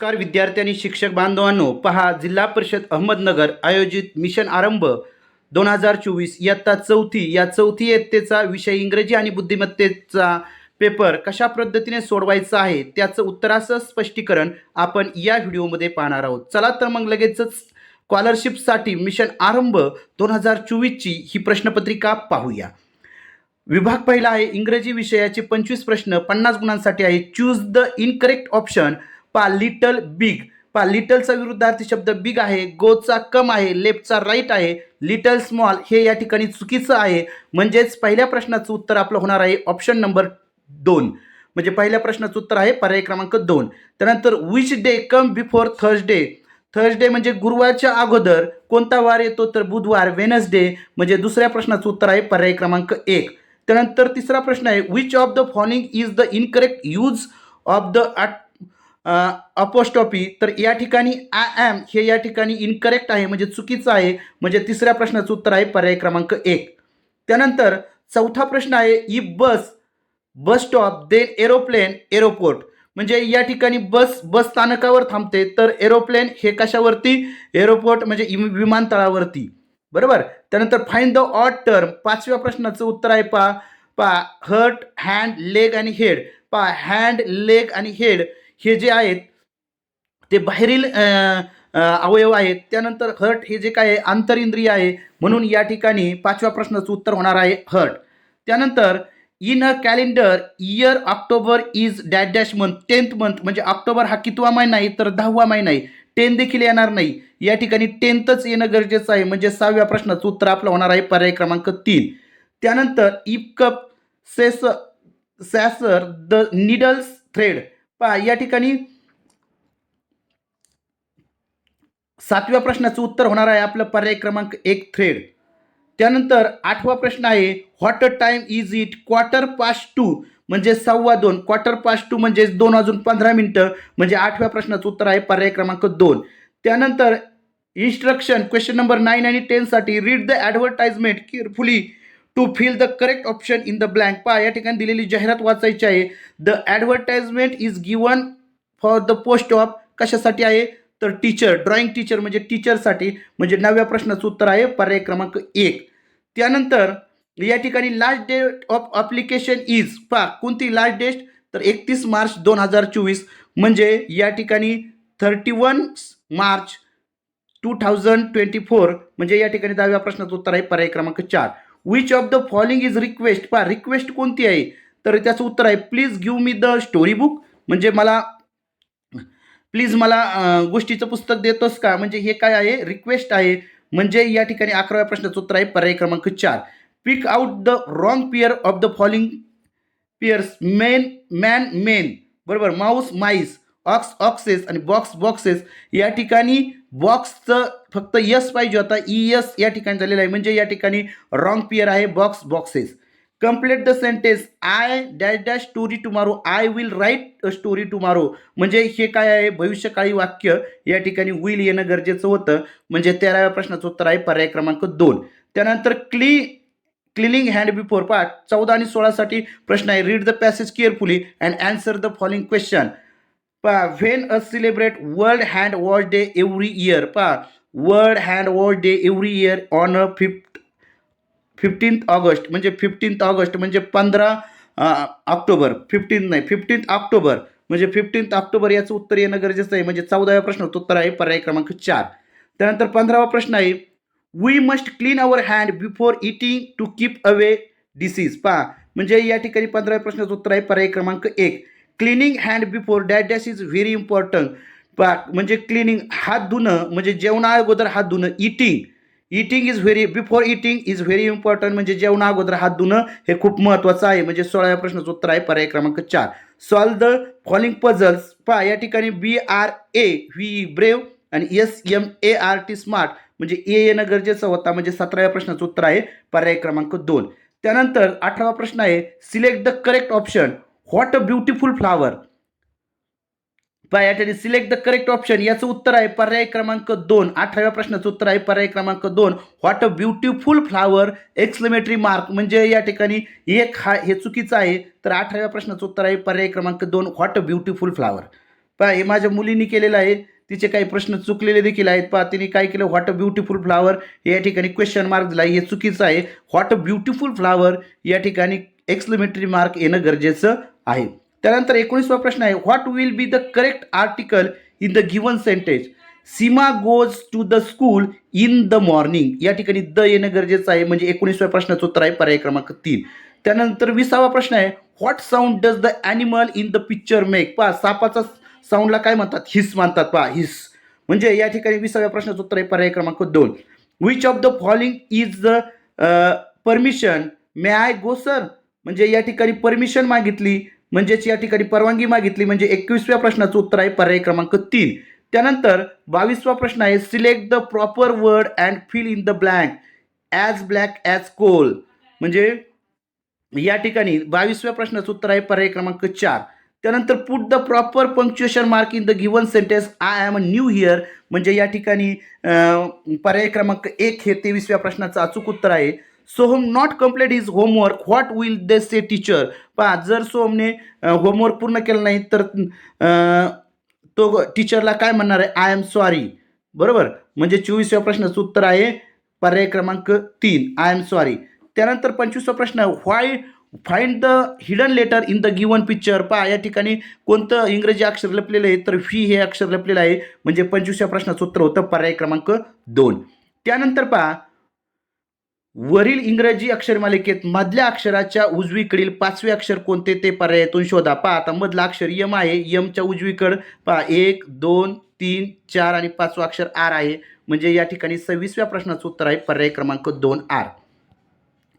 नमस्कार विद्यार्थी आणि शिक्षक बांधवांनो पहा जिल्हा परिषद अहमदनगर आयोजित मिशन आरंभ दोन हजार चोवीस. इयत्ता चौथी. या चौथी इयत्तेचा विषय इंग्रजी आणि बुद्धिमत्तेचा पेपर कशा पद्धतीने सोडवायचा आहे त्याचं उत्तराचं स्पष्टीकरण आपण या व्हिडिओमध्ये पाहणार आहोत. चला तर मग लगेचच स्कॉलरशिपसाठी मिशन आरंभ दोन हजार चोवीसची ही प्रश्नपत्रिका पाहूया. विभाग पहिला आहे इंग्रजी विषयाचे पंचवीस प्रश्न पन्नास गुणांसाठी आहे. चूज द इनकरेक्ट ऑप्शन पा लिटल बिग. पा लिटलचा विरुद्धार्थी शब्द बिग आहे गोचा कम आहे लेफ्टचा राईट आहे लिटल स्मॉल हे या ठिकाणी चुकीचं आहे. म्हणजेच पहिल्या प्रश्नाचं उत्तर आपलं होणार आहे ऑप्शन नंबर दोन. म्हणजे पहिल्या प्रश्नाचं उत्तर आहे पर्याय क्रमांक दोन. त्यानंतर which day come before Thursday Thursday म्हणजे गुरुवारच्या अगोदर कोणता वार येतो तर बुधवार वेनसडे म्हणजे दुसऱ्या प्रश्नाचं उत्तर आहे पर्याय क्रमांक एक. त्यानंतर तिसरा प्रश्न आहे which of the following is the incorrect use of the apostrophe तर या ठिकाणी आय ॲम हे या ठिकाणी इनकरेक्ट आहे म्हणजे चुकीचं आहे. म्हणजे तिसऱ्या प्रश्नाचं उत्तर आहे पर्याय क्रमांक एक. त्यानंतर चौथा प्रश्न आहे E bus bus stop then aeroplane airport म्हणजे या ठिकाणी बस बस स्थानकावर थांबते तर एरोप्लेन हे कशावरती? एरोपोर्ट म्हणजे इम- विमानतळावरती. बरोबर? त्यानंतर फाईन द ऑड टर्म पाचव्या प्रश्नाचं उत्तर आहे पा पा हर्ट हँड लेग आणि हेड पा हँड लेग आणि हेड हे जे आहेत ते बाहेरील अवयव आहेत. त्यानंतर हर्ट हे जे काय आहे आंतरिंद्रिय आहे. म्हणून या ठिकाणी पाचव्या प्रश्नाचं उत्तर होणार आहे हर्ट. त्यानंतर in a calendar year October is dash dash month tenth month म्हणजे ऑक्टोबर हा कितवा महिना नाही तर दहावा महिना नाही टेन देखील येणार नाही. या ठिकाणी टेन्थच येणं गरजेचं आहे म्हणजे सहाव्या प्रश्नाचं उत्तर आपलं होणार आहे पर्याय क्रमांक तीन. त्यानंतर इपकप सेस सॅसर द निडल्स थ्रेड. पहा या ठिकाणी सातव्या प्रश्नाचं उत्तर होणार आहे आपलं पर्याय क्रमांक एक थ्रेड त्यानंतर आठवा प्रश्न आहे what time is it quarter past two म्हणजे सव्वा दोन. क्वार्टर पास्ट टू म्हणजे दोन अजून पंधरा मिनटं. म्हणजे आठव्या प्रश्नाचं उत्तर आहे पर्याय क्रमांक दोन. त्यानंतर इन्स्ट्रक्शन क्वेश्चन नंबर नाईन आणि टेनसाठी read the advertisement carefully to fill the correct option in the blank पा या ठिकाणी दिलेली जाहिरात वाचायची आहे. The advertisement is given for the post of कशासाठी आहे? तर टीचर ड्रॉइंग टीचर म्हणजे टीचरसाठी म्हणजे नव्या प्रश्नाचं उत्तर आहे पर्याय क्रमांक एक. त्यानंतर या ठिकाणी last date of application is पा कोणती लास्ट डेट तर एकतीस मार्च दोन हजार चोवीस म्हणजे या ठिकाणी thirty one March two thousand twenty four म्हणजे या ठिकाणी दहाव्या प्रश्नाचं उत्तर आहे पर्याय क्रमांक चार. Which of the following is request पहा रिक्वेस्ट कोणती आहे? तर त्याचं उत्तर आहे please give me the story book म्हणजे मला प्लीज मला गोष्टीचं पुस्तक देतोस का? म्हणजे हे काय आहे? रिक्वेस्ट आहे. म्हणजे या ठिकाणी अकराव्या प्रश्नाचं उत्तर आहे पर्याय क्रमांक चार. Pick out the wrong pair of the following pairs men man men बरोबर माऊस माईस ऑक्स ऑक्सेस आणि बॉक्स बॉक्सेस या ठिकाणी बॉक्सचं फक्त यस पाहिजे होता. ई यस या ठिकाणी झालेलं आहे. म्हणजे या ठिकाणी रॉंग पिअर आहे. Box boxes. Complete the sentence I dash dash story tomorrow I will write a story tomorrow म्हणजे हे काय आहे? भविष्यकाळी वाक्य या ठिकाणी विल येणं गरजेचं होतं. म्हणजे तेराव्या प्रश्नाचं उत्तर आहे. पर्याय क्रमांक दोन. त्यानंतर क्ली क्लिनिंग हँड बिफोर पा चौदा आणि सोळासाठी प्रश्न आहे. Read the passage carefully and answer the following question पहा when a celebrate world hand wash day every year पहा world hand wash day every year on a fifth fifteenth August म्हणजे fifteenth August म्हणजे पंधरा October. Fifteen नाही fifteenth October. म्हणजे fifteenth October याचं उत्तर येणं गरजेचं आहे. म्हणजे चौदाव्या प्रश्नाचं उत्तर आहे पर्याय क्रमांक चार. त्यानंतर पंधरावा प्रश्न आहे we must clean our hand before eating to keep away disease पहा म्हणजे या ठिकाणी पंधराव्या प्रश्नाचं उत्तर आहे पर्याय क्रमांक एक. Cleaning hand before that dash is very important पा म्हणजे क्लिनिंग हात धुणं म्हणजे जेवणा अगोदर हात धुणं eating eating is very before eating is very important म्हणजे जेवणा अगोदर हात धुणं हे खूप महत्त्वाचं आहे. म्हणजे सोळाव्या प्रश्नाचं उत्तर आहे पर्याय क्रमांक चार. सॉल्व द फॉलिंग पझल्स पहा या ठिकाणी B R A V brave आणि S M A R T smart म्हणजे ए येणं गरजेचं होता म्हणजे सतराव्या प्रश्नाचं उत्तर आहे पर्याय क्रमांक दोन. त्यानंतर अठरावा प्रश्न आहे select the correct option what a beautiful flower पहा या ठिकाणी सिलेक्ट द करेक्ट ऑप्शन याचं उत्तर आहे पर्याय क्रमांक दोन. अठराव्या प्रश्नाचं उत्तर आहे पर्याय क्रमांक दोन. What a beautiful flower exclamatory mark म्हणजे या ठिकाणी एक हा हे चुकीचं आहे. तर अठराव्या प्रश्नाचं उत्तर आहे पर्याय क्रमांक दोन. व्हॉट अ ब्युटिफुल फ्लावर पहा हे माझ्या मुलीने केलेलं आहे. तिचे काही प्रश्न चुकलेले देखील आहेत. पहा तिने काय केलं? व्हॉट अ ब्युटिफुल फ्लावर या ठिकाणी क्वेश्चन मार्क दिला हे चुकीचं आहे. व्हॉट अ ब्युटिफुल फ्लावर या ठिकाणी एक्सलेमेटरी मार्क येणं गरजेचं आहे. त्यानंतर एकोणीसवा प्रश्न आहे what will be the correct article in the given sentence Seema goes to the school in the morning या ठिकाणी द येणं गरजेचं आहे म्हणजे एकोणीसव्या प्रश्नाचं उत्तर आहे पर्याय क्रमांक तीन. त्यानंतर विसावा प्रश्न आहे what sound does the animal in the picture make पहा सापाचा साऊंडला काय म्हणतात? हिस मानतात पहा हिस म्हणजे या ठिकाणी विसाव्या प्रश्नाचं उत्तर आहे पर्याय क्रमांक दोन. Which of the following is the permission may I go sir म्हणजे या ठिकाणी परमिशन मागितली. म्हणजेच या ठिकाणी परवानगी मागितली म्हणजे एकवीसव्या प्रश्नाचं उत्तर आहे पर्याय क्रमांक तीन. त्यानंतर बावीसवा प्रश्न आहे select the proper word and fill in the blank as black as coal म्हणजे या ठिकाणी बावीसव्या प्रश्नाचं उत्तर आहे पर्याय क्रमांक चार. त्यानंतर put the proper punctuation mark in the given sentence I am a new here म्हणजे या ठिकाणी पर्याय क्रमांक एक हे तेवीसव्या प्रश्नाचं अचूक उत्तर आहे. Soham not complete is homework what will they say teacher पहा जर सोहमने होमवर्क पूर्ण केलं नाही तर तो टीचरला काय म्हणणार आहे? आय एम सॉरी बरोबर? म्हणजे चोवीसव्या प्रश्नाचं उत्तर आहे पर्याय क्रमांक तीन. आय एम सॉरी त्यानंतर पंचवीसवा प्रश्न why find the hidden letter in the given picture पहा या ठिकाणी कोणतं इंग्रजी अक्षर लपलेलं आहे तर फी हे अक्षर लपलेलं आहे. म्हणजे पंचवीसव्या प्रश्नाचं उत्तर होतं पर्याय क्रमांक दोन. त्यानंतर पहा वरील इंग्रजी अक्षरमालिकेत मधल्या अक्षराच्या उजवीकडील पाचवे अक्षर कोणते ते पर्यायातून शोधा. पहा आता मधला अक्षर यम आहे यमच्या उजवीकड. पहा एक दोन तीन चार आणि पाचवा अक्षर आर आहे. म्हणजे या ठिकाणी सव्वीसव्या प्रश्नाचं उत्तर आहे पर्याय क्रमांक दोन आर.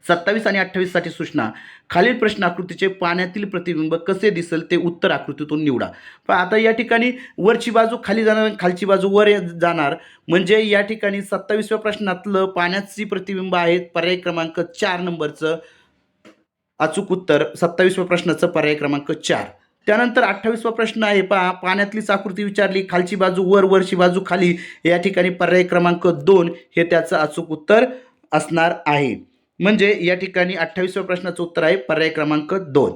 सत्तावीस आणि अठ्ठावीससाठी सूचना. खालील प्रश्न आकृतीचे पाण्यातील प्रतिबिंब कसे दिसेल ते उत्तर आकृतीतून निवडा. पण आता या ठिकाणी वरची बाजू खाली जाणार खालची बाजू वर जाणार. म्हणजे या ठिकाणी सत्तावीसव्या प्रश्नातलं पाण्याची प्रतिबिंब आहेत पर्याय क्रमांक चार नंबरचं अचूक उत्तर. सत्तावीसव्या प्रश्नाचं पर्याय क्रमांक चार. त्यानंतर अठ्ठावीसवा प्रश्न आहे पहा पाण्यातलीच आकृती विचारली खालची बाजू वर वरची बाजू खाली. या ठिकाणी पर्याय क्रमांक दोन हे त्याचं अचूक उत्तर असणार आहे. म्हणजे या ठिकाणी अठ्ठावीसव्या प्रश्नाचं उत्तर आहे पर्याय क्रमांक दोन.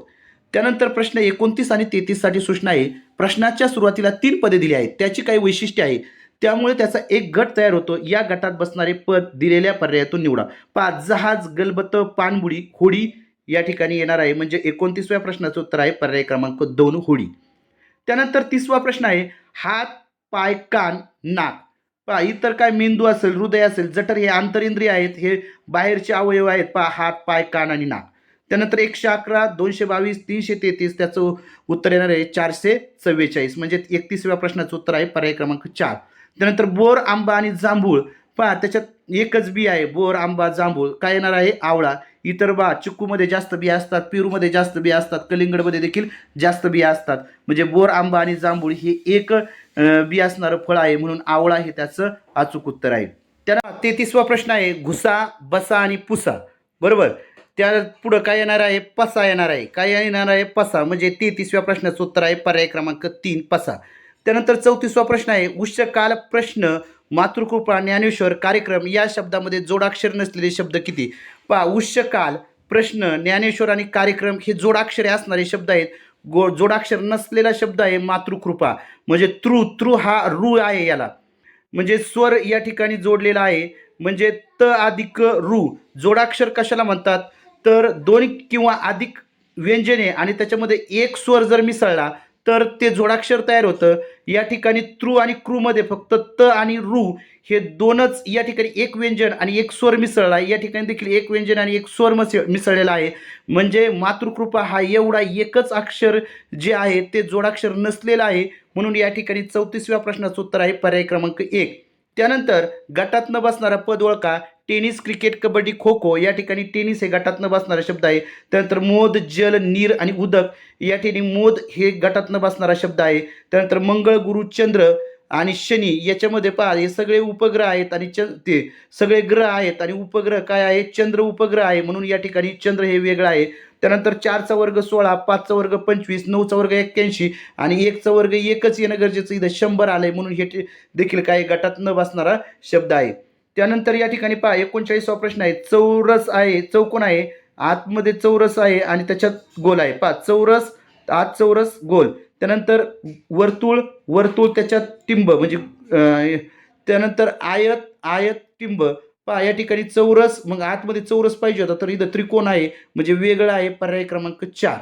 त्यानंतर प्रश्न एकोणतीस आणि तेहतीससाठी सूचना आहे. प्रश्नाच्या सुरुवातीला तीन पदे दिली आहेत. त्याची काही वैशिष्ट्य आहे. त्यामुळे त्याचा एक गट तयार होतो. या गटात बसणारे पद दिलेल्या पर्यायातून निवडा. पाच जहाज गलबत पाणबुडी होडी या ठिकाणी येणार आहे. म्हणजे एकोणतीसव्या प्रश्नाचं उत्तर आहे पर्याय क्रमांक दोन होडी. त्यानंतर तिसवा प्रश्न आहे. हात पाय कान नाक. पहा इतर काय मेंदू असेल हृदय असेल जठर हे आंतरिंद्रिय आहेत हे बाहेरचे अवयव आहेत पहा हात पाय कान आणि नाक. त्यानंतर एकशे अकरा दोनशे बावीस तीनशे तेहतीस त्याचं उत्तर येणार आहे चारशे चव्वेचाळीस. म्हणजे एकतीसव्या प्रश्नाचं उत्तर आहे पर्याय क्रमांक चार. त्यानंतर बोर आंबा आणि जांभूळ. पहा त्याच्यात एकच बी आहे बोर आंबा जांभूळ. काय येणार आहे? आवळा. इतर बा चिक्कूमध्ये जास्त बिया असतात पेरूमध्ये जास्त बिया असतात कलिंगडमध्ये देखील जास्त बिया असतात. म्हणजे बोर आंबा आणि जांभूळ हे एक बी असणारं फळ आहे म्हणून आवळा हे त्याचं अचूक उत्तर आहे. त्याला तेहतीसवा प्रश्न आहे घुसा बसा आणि पुसा. बरोबर? त्या पुढं काय येणार आहे? पसा येणार आहे. काय येणार आहे? पसा. म्हणजे तेहतीसव्या प्रश्नाचं उत्तर आहे पर्याय क्रमांक तीन पसा. त्यानंतर चौतीसवा प्रश्न आहे उच्चकाल प्रश्न मातृकृपा ज्ञानेश्वर कार्यक्रम या शब्दामध्ये जोडाक्षर नसलेले शब्द किती? पहा उच्चकाल प्रश्न ज्ञानेश्वर आणि कार्यक्रम हे जोडाक्षरे असणारे शब्द आहेत. गो जोडाक्षर नसलेला शब्द आहे मातृकृपा. म्हणजे त्रु त्रु हा रु आहे याला. म्हणजे स्वर या ठिकाणी जोडलेला आहे. म्हणजे त अधिक रु जोडाक्षर कशाला म्हणतात? तर दोन किंवा अधिक व्यंजने आणि त्याच्यामध्ये एक स्वर जर मिसळला तर ते जोडाक्षर तयार होतं. या ठिकाणी तृ आणि क्रूमध्ये फक्त त आणि रू हे दोनच या ठिकाणी एक व्यंजन आणि एक स्वर मिसळला. आहे या ठिकाणी देखील एक व्यंजन आणि एक स्वर मिस मिसळलेला आहे. म्हणजे मातृकृपा हा एवढा एकच अक्षर जे आहे ते जोडाक्षर नसलेलं आहे. म्हणून या ठिकाणी चौतीसव्या प्रश्नाचं उत्तर आहे पर्याय क्रमांक एक. त्यानंतर गटात न बसणारा पद ओळखा. टेनिस क्रिकेट कबड्डी खो खो या ठिकाणी टेनिस हे गटातनं बसणारा शब्द आहे. त्यानंतर मोद जल नीर आणि उदक या ठिकाणी मोद हे गटातनं बसणारा शब्द आहे. त्यानंतर मंगळ गुरु चंद्र आणि शनी याच्यामध्ये पहा हे सगळे उपग्रह आहेत आणि च ते सगळे ग्रह आहेत आणि उपग्रह काय आहे? चंद्र उपग्रह आहे म्हणून या ठिकाणी चंद्र हे वेगळं आहे. त्यानंतर चारचा वर्ग सोळा पाचचा वर्ग पंचवीस नऊचा वर्ग एक्क्याऐंशी आणि एकचा वर्ग एकच येणं गरजेचं इथं शंभर आलं आहे म्हणून हे देखील काय गटात न बसणारा शब्द आहे. त्यानंतर या ठिकाणी पहा एकोणचाळीसवा प्रश्न आहे. चौरस आहे चौकोन आहे. आतमध्ये चौरस आहे आणि त्याच्यात गोल आहे. पहा चौरस आत चौरस गोल. त्यानंतर वर्तुळ वर्तुळ त्याच्यात टिंब म्हणजे त्यानंतर आयत आयत टिंब. पहा या ठिकाणी चौरस मग आतमध्ये चौरस पाहिजे होता तर इथं त्रिकोण आहे म्हणजे वेगळं आहे पर्याय क्रमांक चार.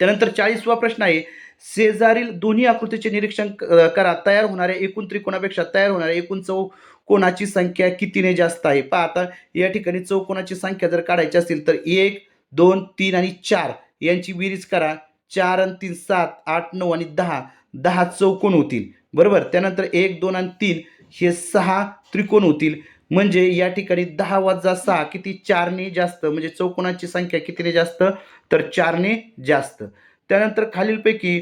त्यानंतर चाळीसवा प्रश्न आहे. शेजारील दोन्ही आकृतीचे निरीक्षण करा. तयार होणाऱ्या एकूण त्रिकोणापेक्षा तयार होणाऱ्या एकूण चौकोनाची संख्या कितीने जास्त आहे? पहा आता या ठिकाणी चौकोनाची संख्या जर काढायची असेल तर एक दोन तीन आणि चार यांची बेरीज करा. चार आणि तीन सात आठ नऊ आणि दहा. दहा चौकोन होतील. बरोबर? त्यानंतर एक दोन आणि तीन हे सहा त्रिकोण होतील. म्हणजे या ठिकाणी दहा वजा सहा किती? चारने जास्त. म्हणजे चौकोनाची संख्या कितीने जास्त? तर चारने जास्त. त्यानंतर खालीलपैकी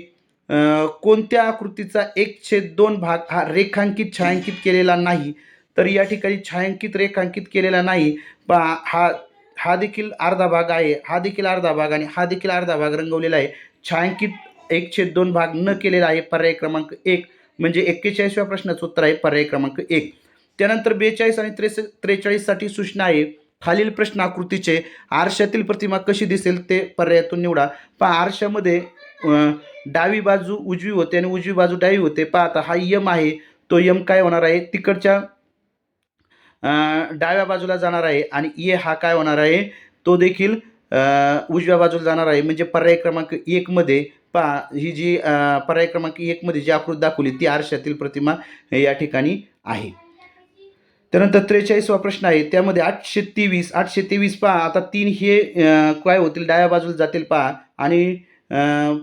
कोणत्या आकृतीचा एक छेद दोन भाग हा रेखांकित छायांकित केलेला नाही तर या ठिकाणी छायांकित रेखांकित केलेला नाही बा हा हा देखील अर्धा भाग आहे हा देखील अर्धा भाग आणि हा देखील अर्धा भाग रंगवलेला आहे. छायांकित एक छेद दोन भाग न केलेला आहे पर्याय क्रमांक एक म्हणजे एक्केचाळीसव्या प्रश्नाचं उत्तर आहे पर्याय क्रमांक एक. त्यानंतर बेचाळीस आणि त्रेस त्रेचाळीससाठी सूचना आहे खालील प्रश्न आकृतीचे आरशातील प्रतिमा कशी दिसेल ते पर्यायातून निवडा. पहा आरशामध्ये डावी बाजू उजवी होते आणि उजवी बाजू डावी होते. पहा आता हा यम आहे तो यम काय होणार आहे? तिकडच्या डाव्या बाजूला जाणार आहे आणि ए हा काय होणार आहे? तो देखील उजव्या बाजूला जाणार आहे. म्हणजे पर्याय क्रमांक एकमध्ये पहा ही जी पर्याय क्रमांक एकमध्ये जी आकृती दाखवली ती आरशातील प्रतिमा या ठिकाणी आहे. त्यानंतर त्रेचाळीसवा प्रश्न आहे. त्यामध्ये आठशे तेवीस आठशे तेवीस पहा. आता तीन हे काय होतील? डाव्या बाजूला जातील पहा. आणि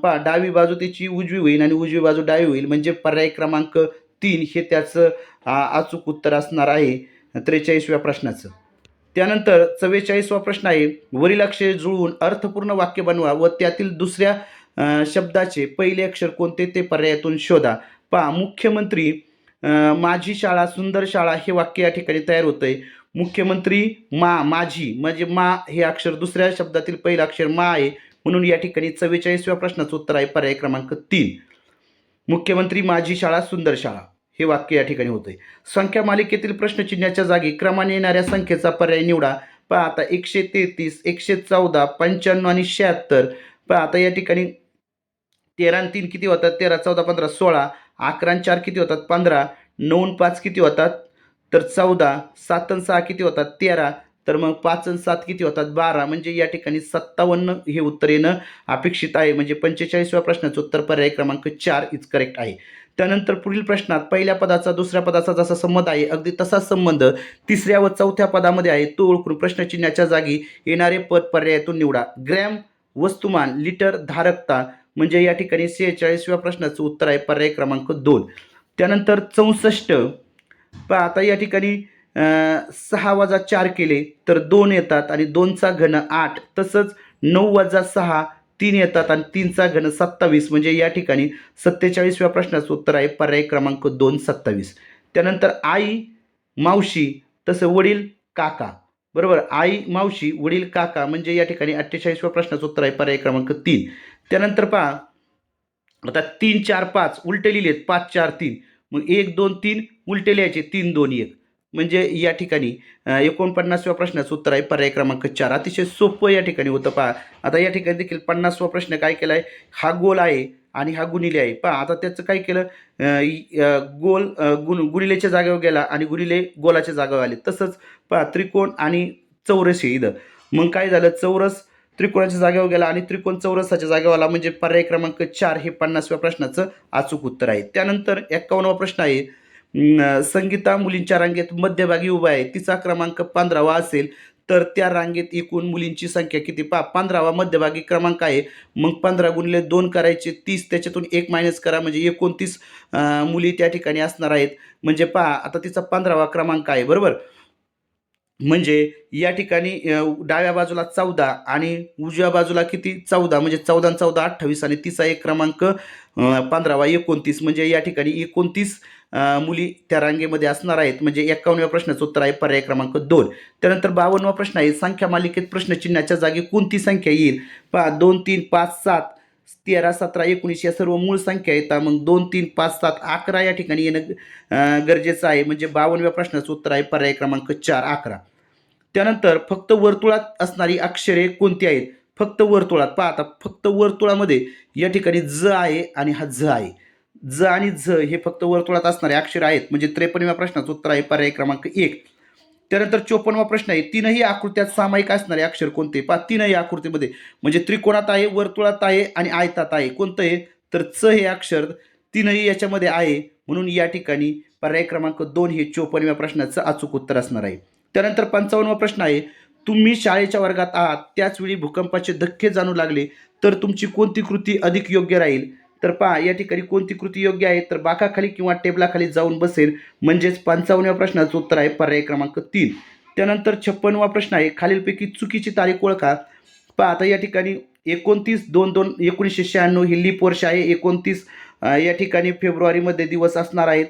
पहा डावी बाजू त्याची उजवी होईल आणि उजवी बाजू डावी होईल. म्हणजे पर्याय क्रमांक तीन हे त्याचं अचूक उत्तर असणार आहे त्रेचाळीसव्या प्रश्नाचं. त्यानंतर चव्वेचाळीसवा प्रश्न आहे. वरील अक्षरे जुळवून अर्थपूर्ण वाक्य बनवा व त्यातील दुसऱ्या शब्दाचे पहिले अक्षर कोणते? ते पर्यायातून शोधा. पहा मुख्यमंत्री माझी शाळा सुंदर शाळा हे वाक्य या ठिकाणी तयार होतं आहे मुख्यमंत्री मा माझी म्हणजे मा हे अक्षर दुसऱ्या शब्दातील पहिलं अक्षर मा आहे. म्हणून या ठिकाणी चव्वेचाळीसव्या प्रश्नाचं उत्तर आहे पर्याय क्रमांक तीन. मुख्यमंत्री माझी शाळा सुंदर शाळा हे वाक्य या ठिकाणी होते संख्या मालिकेतील प्रश्नचिन्हाच्या जागी क्रमाने येणाऱ्या संख्येचा पर्याय निवडा. पहा आता एकशे तेहतीस एकशे चौदा पंच्याण्णव आणि शहात्तर. पहा आता या ठिकाणी तेरा आणि तीन किती होतात? तेरा चौदा पंधरा सोळा. अकरा आणि चार किती होतात? पंधरा. नऊ आणि पाच किती होतात? तर चौदा. सात आणि सहा किती होतात? तेरा. तर मग पाच आणि सात किती होतात? बारा. म्हणजे या ठिकाणी सत्तावन्न हे उत्तर येणं अपेक्षित आहे. म्हणजे पंचेचाळीसव्या प्रश्नाचं उत्तर पर्याय क्रमांक चार इज करेक्ट आहे. त्यानंतर पुढील प्रश्नात पहिल्या पदाचा दुसऱ्या पदाचा जसा संबंध आहे अगदी तसाच संबंध तिसऱ्या व चौथ्या पदामध्ये आहे. तो ओळखून प्रश्नचिन्हाच्या जागी येणारे पद पर्यायातून निवडा. ग्रॅम वस्तुमान लिटर धारकता म्हणजे या ठिकाणी सेहेचाळीसव्या प्रश्नाचं उत्तर आहे पर्याय क्रमांक दोन. त्यानंतर चौसष्ट. पहा आता या ठिकाणी सहा वजा चार केले तर दोन येतात आणि दोनचा घन आठ. तसंच नऊ वजा सहा तीन येतात आणि तीनचा घन सत्तावीस. म्हणजे या ठिकाणी सत्तेचाळीसव्या प्रश्नाचं उत्तर आहे पर्याय क्रमांक दोन सत्तावीस. त्यानंतर आई मावशी तसं वडील काका. बरोबर? आई मावशी वडील काका. म्हणजे या ठिकाणी अठ्ठेचाळीसव्या प्रश्नाचं उत्तर आहे पर्याय क्रमांक तीन. त्यानंतर पहा. आता तीन चार पाच उलटे लिहिलेत. पाच चार तीन. मग एक दोन तीन उलटे लिहायचे. तीन दोन एक. म्हणजे या ठिकाणी एकोणपन्नासव्या प्रश्नाचं उत्तर आहे. पर्याय क्रमांक चार. अतिशय सोपं या ठिकाणी होतं पहा. आता या ठिकाणी देखील पन्नासवा प्रश्न काय केला आहे हा गोल आहे आणि हा गुणिले आहे. पहा आता त्याचं काय केलं? गोल गुण गुणिलेच्या जागेवर गेला आणि गुणिले गोलाच्या जागेवर आले. तसंच पहा त्रिकोण आणि चौरस हे इथं. मग काय झालं? चौरस त्रिकोणाच्या जागेवर गेला आणि त्रिकोण चौरसाच्या जागेवर आला. म्हणजे पर्याय क्रमांक चार हे पन्नासव्या प्रश्नाचं अचूक उत्तर आहे. त्यानंतर एक्कावन्नवा प्रश्न आहे. संगीता मुलींच्या रांगेत मध्यभागी उभा आहे. तिचा क्रमांक पंधरावा असेल तर त्या रांगेत एकूण मुलींची संख्या किती? पा पंधरावा मध्यभागी क्रमांक आहे. मग पंधरा गुणले दोन करायचे तीस त्याच्यातून एक मायनस करा. म्हणजे एकोणतीस मुली त्या ठिकाणी असणार आहेत. म्हणजे पहा आता तिचा पंधरावा क्रमांक आहे. बरोबर? म्हणजे या ठिकाणी डाव्या बाजूला चौदा आणि उजव्या बाजूला किती? चौदा. म्हणजे चौदा चौदा अठ्ठावीस आणि तिचा एक क्रमांक पंधरावा एकोणतीस. म्हणजे या ठिकाणी एकोणतीस मुली त्या रांगेमध्ये असणार आहेत. म्हणजे एकावन्नव्या प्रश्नाचं उत्तर आहे पर्याय क्रमांक दोन. त्यानंतर बावन्नवा प्रश्न आहे संख्या मालिकेत प्रश्नचिन्हाच्या जागी कोणती संख्या येईल? पा दोन तीन पाच सात तेरा सतरा एकोणीस या सर्व मूळ संख्या येतात मग दोन तीन पाच सात अकरा या ठिकाणी येणं गरजेचं आहे. म्हणजे बावन्नव्या प्रश्नाचं उत्तर आहे. पर्याय क्रमांक चार अकरा. त्यानंतर फक्त वर्तुळात असणारी अक्षरे कोणती आहेत? फक्त वर्तुळात. पहा आता फक्त वर्तुळामध्ये या ठिकाणी ज आहे आणि हा झ आहे. ज आणि झ हे फक्त वर्तुळात असणारे अक्षर आहेत. म्हणजे त्रेपन्नव्या प्रश्नाचं उत्तर आहे. पर्याय क्रमांक एक. त्यानंतर चोपन्नवा प्रश्न आहे. तीनही आकृत्यात सामायिक असणारे अक्षर कोणते? पहा तीनही आकृतीमध्ये. म्हणजे त्रिकोणात आहे वर्तुळात आहे आणि आयतात आहे. कोणतं आहे तर च हे अक्षर तीनही याच्यामध्ये आहे. म्हणून या ठिकाणी पर्याय क्रमांक दोन हे चोपन्नव्या प्रश्नाचं अचूक उत्तर असणार आहे. त्यानंतर पंचावन्नवा प्रश्न आहे. तुम्ही शाळेच्या वर्गात आहात. त्याचवेळी भूकंपाचे धक्के जाणू लागले. तर तुमची कोणती कृती अधिक योग्य राहील? तर पहा या ठिकाणी कोणती कृती योग्य आहे? तर बाकाखाली किंवा टेबलाखाली जाऊन बसेल म्हणजेच पंचावन्नव्या प्रश्नाचं उत्तर आहे पर्याय क्रमांक तीन. त्यानंतर छप्पनवा प्रश्न आहे खालीलपैकी चुकीची तारीख ओळखा. पहा आता या ठिकाणी एकोणतीस दोन दोन एकोणीसशे शहाण्णव ही लीप वर्ष आहे. एकोणतीस या ठिकाणी फेब्रुवारीमध्ये दिवस असणार आहेत.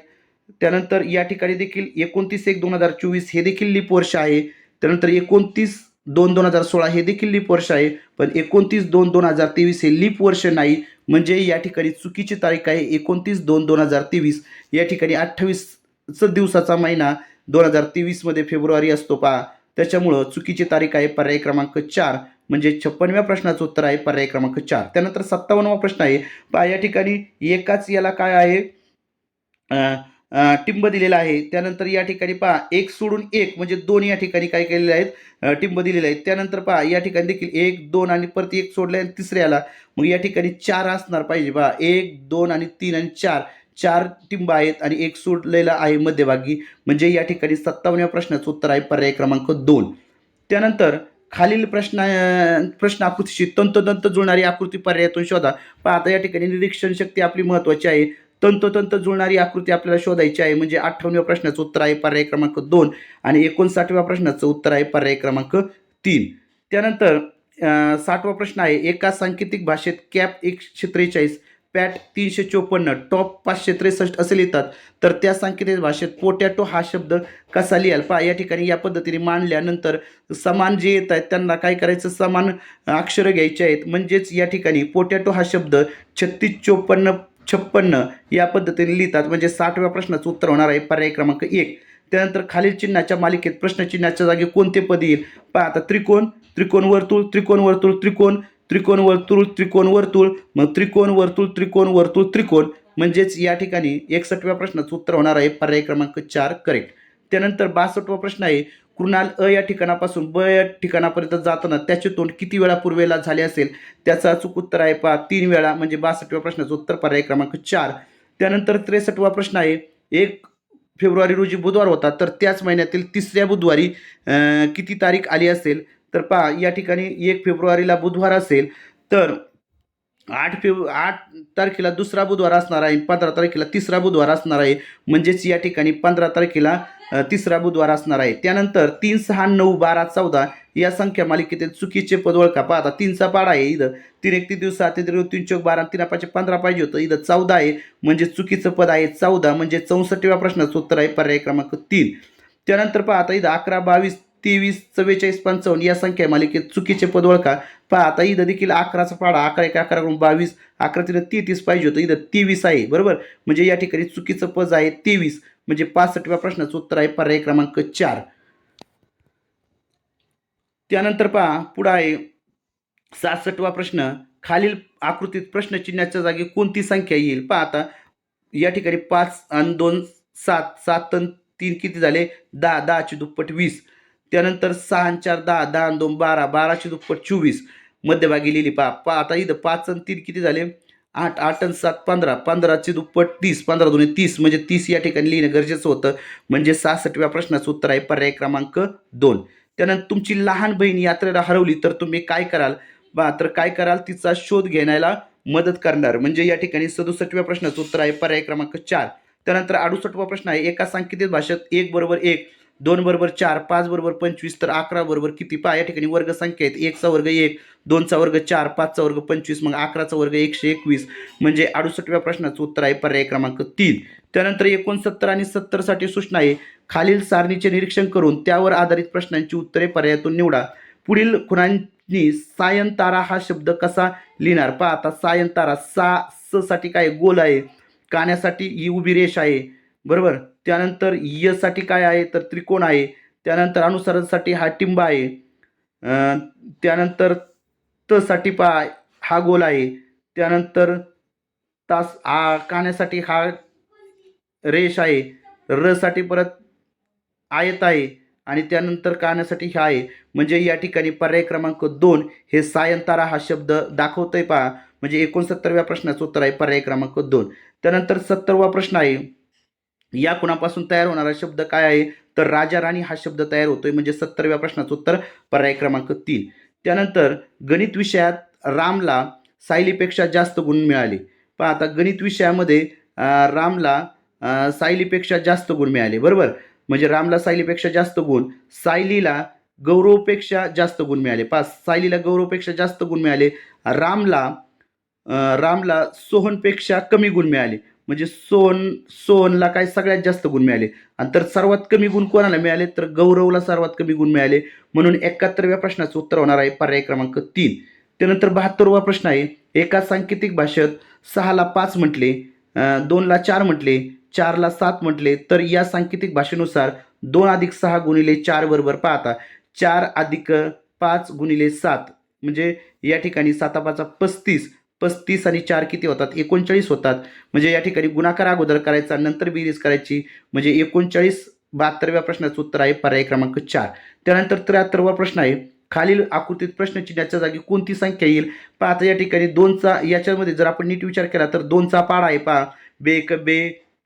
त्यानंतर या ठिकाणी देखील एकोणतीस एक दोन हजार चोवीस हे देखील लीप वर्ष आहे. त्यानंतर एकोणतीस दोन दोन हजार सोळा हे देखील लीप वर्ष आहे. पण एकोणतीस दोन दोन हजार तेवीस हे लीप वर्ष नाही. म्हणजे या ठिकाणी चुकीची तारीख आहे. एकोणतीस दोन दोन हजार तेवीस. या ठिकाणी अठ्ठावीस दिवसाचा महिना दोन हजार तेवीसमध्ये फेब्रुवारी असतो पहा. त्याच्यामुळं चुकीची तारीख आहे पर्याय क्रमांक चार. म्हणजे छप्पनव्या प्रश्नाचं उत्तर आहे पर्याय क्रमांक चार. त्यानंतर सत्तावन्नवा प्रश्न आहे. पहा या ठिकाणी एकाच याला काय आहे? टिंब दिलेला आहे. त्यानंतर या ठिकाणी पहा एक सोडून एक म्हणजे दोन या ठिकाणी काय केलेले आहेत? टिंब दिलेले आहेत. त्यानंतर पहा या ठिकाणी देखील एक दोन आणि परत एक सोडले आणि तिसऱ्याला मग या ठिकाणी चार असणार पाहिजे पहा. एक दोन आणि तीन आणि चार. चार टिंब आहेत आणि एक सोडलेला आहे मध्यभागी. म्हणजे या ठिकाणी सत्तावन्या प्रश्नाचं उत्तर आहे पर्याय क्रमांक दोन. त्यानंतर खालील प्रश्न प्रश्न आकृतीशी तंतोतंत जुळणारी आकृती पर्यायातून शोधा. पहा आता या ठिकाणी निरीक्षण शक्ती आपली महत्त्वाची आहे. तंतोतंत जुळणारी आकृती आपल्याला शोधायची आहे. म्हणजे अठ्ठावन्नव्या प्रश्नाचं उत्तर आहे पर्याय क्रमांक दोन आणि एकोणसाठव्या प्रश्नाचं उत्तर आहे पर्याय क्रमांक तीन. त्यानंतर साठवा प्रश्न आहे एका सांकेतिक भाषेत कॅप एकशे त्रेचाळीस पॅट तीनशे चोपन्न टॉप पाचशे त्रेसष्ट असे लिहितात. तर त्या सांकेतिक भाषेत पोटॅटो हा शब्द कसा लिहाल? पहा या ठिकाणी या पद्धतीने मांडल्यानंतर समान जे येत आहेत त्यांना काय करायचं? समान अक्षरं घ्यायचे आहेत. म्हणजेच या ठिकाणी पोटॅटो हा शब्द छत्तीस चोपन्न छप्पन्न या पद्धतीने लिहितात. म्हणजे साठव्या प्रश्नाचं उत्तर होणार आहे पर्याय क्रमांक एक. त्यानंतर खालील चिन्हाच्या मालिकेत प्रश्नचिन्हाच्या जागी कोणते पद येईल? पहा आता त्रिकोण त्रिकोण वर्तुळ त्रिकोण वर्तुळ त्रिकोण त्रिकोण वर्तुळ त्रिकोण वर्तुळ मग त्रिकोण वर्तुळ त्रिकोण वर्तुळ त्रिकोण. म्हणजेच या ठिकाणी एकसष्टव्या प्रश्नाचं उत्तर होणार आहे पर्याय क्रमांक चार. करेक्ट. त्यानंतर बासष्टवा प्रश्न आहे कृणाल अ या ठिकाणापासून ब या ठिकाणापर्यंत जाताना त्याचे तोंड किती वेळा पूर्वेला झाले असेल? त्याचं अचूक उत्तर आहे पहा तीन वेळा म्हणजे बासष्टव्या प्रश्नाचं उत्तर पर्याय क्रमांक चार. त्यानंतर त्रेसष्टवा प्रश्न आहे एक फेब्रुवारी रोजी बुधवार होता तर त्याच महिन्यातील तिसऱ्या बुधवारी किती तारीख आली असेल? तर पहा या ठिकाणी एक फेब्रुवारीला बुधवार असेल तर आठ फेब आठ तारखेला दुसरा बुधवार असणार आहे पंधरा तारखेला तिसरा बुधवार असणार आहे. म्हणजेच या ठिकाणी पंधरा तारखेला तिसरा बुधवार असणार आहे. त्यानंतर तीन सहा नऊ बारा चौदा या संख्या मालिकेतील चुकीचे पद ओळखा. पाहता तीनचा पाडा आहे इथं. तीन एक तीन दिवस सात तीन तीन चौक बारा तीन पाचशे पंधरा पाहिजे होतं. इथं चौदा आहे. म्हणजे चुकीचं पद आहे चौदा. म्हणजे चौसष्टव्या प्रश्नाचं उत्तर आहे पर्याय क्रमांक तीन. त्यानंतर पाहता इथं अकरा बावीस तेवीस चव्वेचाळीस पंचावन्न या संख्या मालिकेत चुकीचे पद ओळखा. पहा आता इथं देखील अकराचा पाडा अकरा एक अकरा करून बावीस. अकरा तिथं तेहतीस पाहिजे होतं. इथं तेवीस आहे बरोबर? म्हणजे या ठिकाणी चुकीचं पद आहे तेवीस. म्हणजे पासष्टव्या प्रश्नाचं उत्तर आहे पर्याय क्रमांक चार. त्यानंतर पहा पुढं आहे सहासष्टवा प्रश्न. खालील आकृतीत प्रश्नचिन्हाच्या जागी कोणती संख्या येईल? पहा आता या ठिकाणी पाच आणि दोन सात सात आणि तीन किती झाले? दहा दहाची दुप्पट वीस. त्यानंतर सहा आणि चार दहा दहा आणि दोन बारा बाराची दुप्पट चोवीस. मध्यभागी लिहिली पहा पा आता इथं पाच आणि तीन किती झाले? आठ आठ आणि सात पंधरा. पंधराचे दुप्पट तीस. पंधरा दोन्ही तीस. म्हणजे तीस या ठिकाणी लिहिणं गरजेचं होतं. म्हणजे सहासष्टव्या प्रश्नाचं उत्तर आहे पर्याय क्रमांक दोन. त्यानंतर तुमची लहान बहीण यात्रेला हरवली तर तुम्ही काय कराल? बा तर काय कराल? तिचा शोध घेण्याला मदत करणार. म्हणजे या ठिकाणी सदुसष्टव्या प्रश्नाचं उत्तर आहे पर्याय क्रमांक चार. त्यानंतर अडुसष्टवा प्रश्न आहे. एका सांकेतिक भाषेत एक बरोबर एक. दोन बरोबर चार पाच बरोबर पंचवीस तर अकरा बरोबर किती? पहा या ठिकाणी वर्गसंख्या आहेत. एकचा वर्ग एक दोनचा वर्ग चार पाचचा वर्ग पंचवीस मग अकराचा वर्ग एकशे एकवीस. म्हणजे अडुसष्टव्या प्रश्नाचं उत्तर आहे पर्याय क्रमांक तीन. त्यानंतर एकोणसत्तर आणि सत्तरसाठी सूचना आहे. खालील सारणीचे निरीक्षण करून त्यावर आधारित प्रश्नांची उत्तरे पर्यायातून निवडा. पुढील खुणांनी सायंतारा हा शब्द कसा लिहिणार? पहा आता सायंतारा सा स साठी काय गोल आहे? काण्यासाठी ही उभी रेष आहे. बरोबर? त्यानंतर यसाठी काय आहे? तर त्रिकोण आहे. त्यानंतर अनुसरणासाठी हा टिंब आहे. त्यानंतर तसाठी पा हा गोल आहे. त्यानंतर तास आ काण्यासाठी हा रेष आहे. र साठी परत आयत आहे. आणि त्यानंतर काण्यासाठी हा आहे. म्हणजे या ठिकाणी पर्याय क्रमांक दोन हे सायंतारा हा शब्द दाखवतोय पहा. म्हणजे एकोणसत्तरव्या प्रश्नाचं उत्तर आहे पर्याय क्रमांक दोन. त्यानंतर सत्तरवा प्रश्न आहे. या कुणापासून तयार होणारा शब्द काय आहे? तर राजा राणी हा शब्द तयार होतोय म्हणजे सत्तरव्या प्रश्नाचं उत्तर पर्याय क्रमांक तीन. त्यानंतर गणित विषयात रामला सायलीपेक्षा जास्त गुण मिळाले. पहा आता गणित विषयामध्ये रामला सायलीपेक्षा जास्त गुण मिळाले बरोबर? म्हणजे रामला सायलीपेक्षा जास्त गुण सायलीला गौरवपेक्षा जास्त गुण मिळाले. पहा सायलीला गौरवपेक्षा जास्त गुण मिळाले रामला रामला सोहनपेक्षा कमी गुण मिळाले. म्हणजे सोन सोनला काय सगळ्यात जास्त गुण मिळाले. आणि तर सर्वात कमी गुण कोणाला मिळाले? तर गौरवला सर्वात कमी गुण मिळाले. म्हणून एकाहत्तरव्या प्रश्नाचं उत्तर होणार आहे पर्याय क्रमांक तीन. त्यानंतर बहात्तरवा प्रश्न आहे. एका सांकेतिक भाषेत सहाला पाच म्हटले दोनला चार म्हटले चारला सात म्हटले तर या सांकेतिक भाषेनुसार दोन अधिक सहा गुणिले चार बरोबर पाहता. चार अधिक पाच गुणिले सात. म्हणजे या ठिकाणी सातापाचा पस्तीस पस्तीस आणि चार किती होतात? एकोणचाळीस होतात. म्हणजे या ठिकाणी गुणाकार अगोदर करायचा नंतर बेरीज करायची. म्हणजे एकोणचाळीस बहात्तरव्या प्रश्नाचं उत्तर आहे पर्याय क्रमांक चार. त्यानंतर त्र्याहत्तरवा प्रश्न आहे. खालील आकृतीत प्रश्नचिन्हाच्या जागी कोणती संख्या येईल? पहा आता या ठिकाणी दोनचा याच्यामध्ये जर आपण नीट विचार केला तर दोनचा पाड आहे पहा. बे एक बे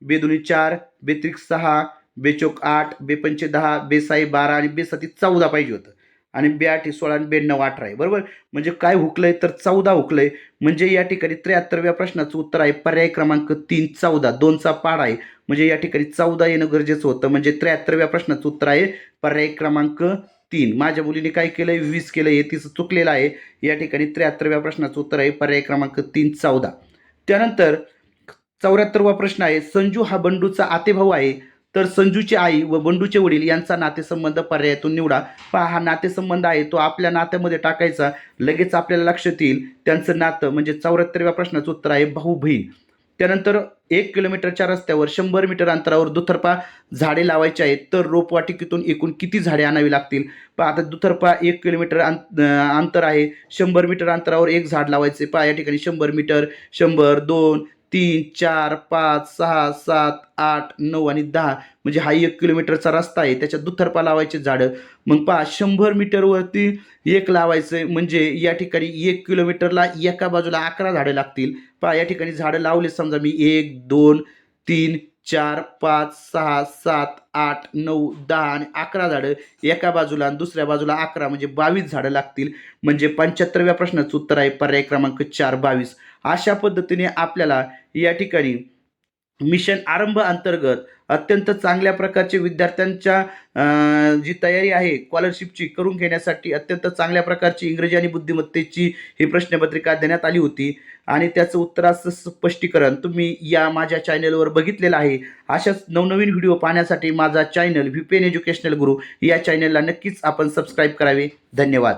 बे दोन्ही चार बेत्रिक सहा बेचोक आठ बेपंचे दहा बेसाई बारा आणि बेसाती चौदा पाहिजे होतं. आणि बे सोळा आणि ब्याण्णव अठरा आहे. बरोबर? म्हणजे काय हुकलंय तर चौदा हुकलंय. म्हणजे या ठिकाणी त्र्याहत्तरव्या प्रश्नाचं उत्तर आहे. पर्याय क्रमांक तीन चौदा. दोनचा पाड आहे. म्हणजे या ठिकाणी चौदा येणं गरजेचं होतं. म्हणजे त्र्याहत्तरव्या प्रश्नाचं उत्तर आहे. पर्याय क्रमांक तीन. माझ्या मुलीने काय केलंय? वीस केलं हे तिचं चुकलेलं आहे. या ठिकाणी त्र्याहत्तरव्या प्रश्नाचं उत्तर आहे. पर्याय क्रमांक तीन चौदा. त्यानंतर चौऱ्याहत्तरवा प्रश्न आहे. संजू हा बंडूचा आतेभाऊ आहे. तर संजूची आई व बंडूचे वडील यांचा नातेसंबंध पर्यायातून निवडा. पहा हा नातेसंबंध आहे तो आपल्या नात्यामध्ये टाकायचा. लगेच आपल्याला लक्षात येईल त्यांचं नातं म्हणजे चौऱ्याहत्तरव्या प्रश्नाचं उत्तर आहे भाऊ बहीण. त्यानंतर एक किलोमीटरच्या रस्त्यावर शंभर मीटर अंतरावर दुथरपा झाडे लावायची आहेत तर रोपवाटिकेतून एकूण किती झाडे आणावी लागतील? पहा आता दुथरपा एक किलोमीटर अंत अंतर आहे शंभर मीटर अंतरावर एक झाड लावायचे. पहा या ठिकाणी शंभर मीटर शंभर दोन तीन चार पाच सहा सात आठ नऊ आणि दहा. म्हणजे हा एक किलोमीटरचा रस्ता आहे. त्याच्यात दुथरपा लावायचे झाडं. मग पहा शंभर मीटरवरती एक लावायचं म्हणजे या ठिकाणी एक किलोमीटरला एका बाजूला अकरा झाडं लागतील. पहा या ठिकाणी झाडं लावले समजा मी. एक दोन तीन चार पाच सहा सात आठ नऊ दहा आणि अकरा झाडं एका बाजूला आणि दुसऱ्या बाजूला अकरा म्हणजे बावीस झाडं लागतील. म्हणजे पंच्याहत्तरव्या प्रश्नाचं उत्तर आहे पर्याय क्रमांक चार बावीस. अशा पद्धतीने आपल्याला या ठिकाणी मिशन आरंभ अंतर्गत अत्यंत चांगल्या प्रकारचे विद्यार्थ्यांच्या जी तयारी आहे स्कॉलरशिपची करून घेण्यासाठी अत्यंत चांगल्या प्रकारची इंग्रजी आणि बुद्धिमत्तेची ही प्रश्नपत्रिका देण्यात आली होती. आणि त्याचं उत्तराचं स्पष्टीकरण तुम्ही या माझ्या चॅनलवर बघितलेलं आहे. अशाच नवनवीन व्हिडिओ पाहण्यासाठी माझा चॅनल व्ही एज्युकेशनल गुरु या चॅनलला नक्कीच आपण सबस्क्राईब करावे. धन्यवाद.